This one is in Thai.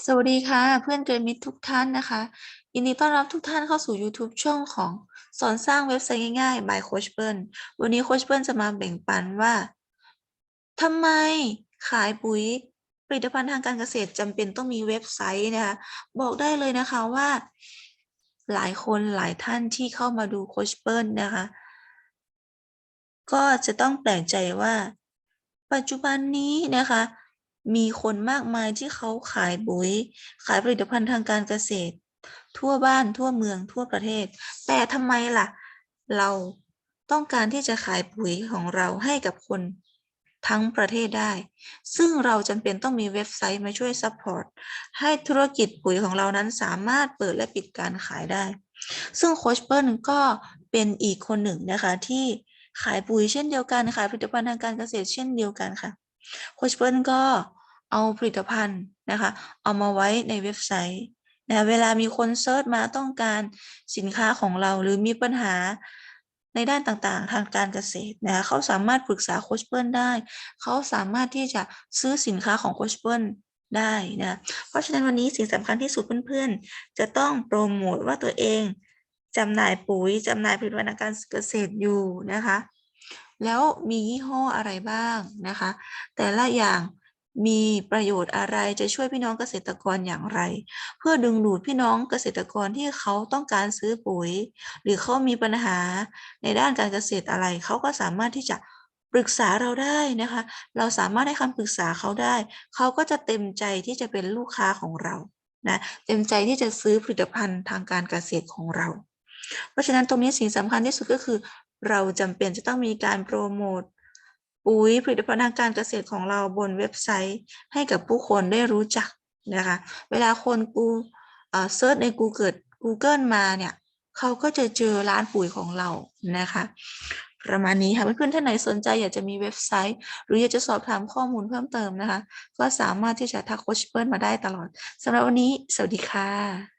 สวัสดีค่ะ เพื่อนเกรดมิตรทุกท่านนะคะ ยินดีต้อนรับทุกท่านเข้าสู่ YouTube ช่องของสอนสร้างเว็บไซต์ง่ายๆ by โคชเปิลวันนี้โคชเปิลจะมาแบ่งปันว่าทำไมขายปุ๋ยผลิตภัณฑ์ทางการเกษตรจำเป็นต้องมีเว็บไซต์นะคะบอกได้เลยนะคะว่า หลายคนหลายท่านที่เข้ามาดูโคชเปิลนะคะ ก็จะต้องแปลกใจว่า ปัจจุบันนี้นะคะ มีคนมากมายที่เขาขายปุ๋ย ขายผลิตภัณฑ์ทางการเกษตร ทั่วบ้านทั่วเมืองทั่วประเทศ แต่ทำไมล่ะ เราต้องการที่จะขายปุ๋ยของเราให้กับคนทั้งประเทศได้ ซึ่งเราจำเป็นต้องมีเว็บไซต์มาช่วยซัพพอร์ต ให้ธุรกิจปุ๋ยของเรานั้นสามารถเปิดและปิดการขายได้ ซึ่งโคชเปิลก็เป็นอีกคนหนึ่งนะคะที่ขายปุ๋ยเช่นเดียวกัน ขายผลิตภัณฑ์ทางการเกษตรเช่นเดียวกันค่ะ โคชเปิลก็เอาผลิตภัณฑ์นะคะ เอามาไว้ในเว็บไซต์นะเวลามีคนเซิร์ชมาต้องการสินค้าของเราหรือมีปัญหาในด้านต่างๆ ทางการเกษตรนะเขาสามารถปรึกษาโคชเปิลได้ เขาสามารถที่จะซื้อสินค้าของโคชเปิลได้นะ เพราะฉะนั้นวันนี้สิ่งสำคัญที่สุดเพื่อนๆ จะต้องโปรโมทว่าตัวเองจำหน่ายปุ๋ยจำหน่ายผลิตภัณฑ์การเกษตรอยู่นะคะ แล้วมียี่ห้ออะไรบ้างนะคะ แต่ละอย่างมีประโยชน์อะไรจะช่วยพี่น้องเกษตรกรอย่างไร เพื่อดึงดูดพี่น้องเกษตรกรที่เขาต้องการซื้อปุ๋ย หรือเขามีปัญหาในด้านการเกษตรอะไร เขาก็สามารถที่จะปรึกษาเราได้นะคะ เราสามารถให้คำปรึกษาเขาได้ เขาก็จะเต็มใจที่จะเป็นลูกค้าของเรานะเต็มใจที่จะซื้อผลิตภัณฑ์ทางการเกษตรของเรา เพราะฉะนั้นตรงนี้สิ่งสำคัญที่สุดก็คือ เราจำเป็นจะต้องมีการโปรโมทปุ๋ยผลิตภัณฑ์ทางการเกษตรของเราบนเว็บไซต์ ให้กับผู้คนได้รู้จักนะคะ เวลาคนกูเอ่อเซิร์ชใน Google Google มาเนี่ยเขาก็จะเจอร้านปุ๋ยของเรานะคะ ประมาณนี้ค่ะเพื่อนๆท่านไหนสนใจอยากจะมีเว็บไซต์ หรืออยากจะสอบถามข้อมูลเพิ่มเติมนะคะ ก็สามารถที่จะทักโคชเปิลมาได้ตลอดสำหรับวันนี้ สวัสดีค่ะ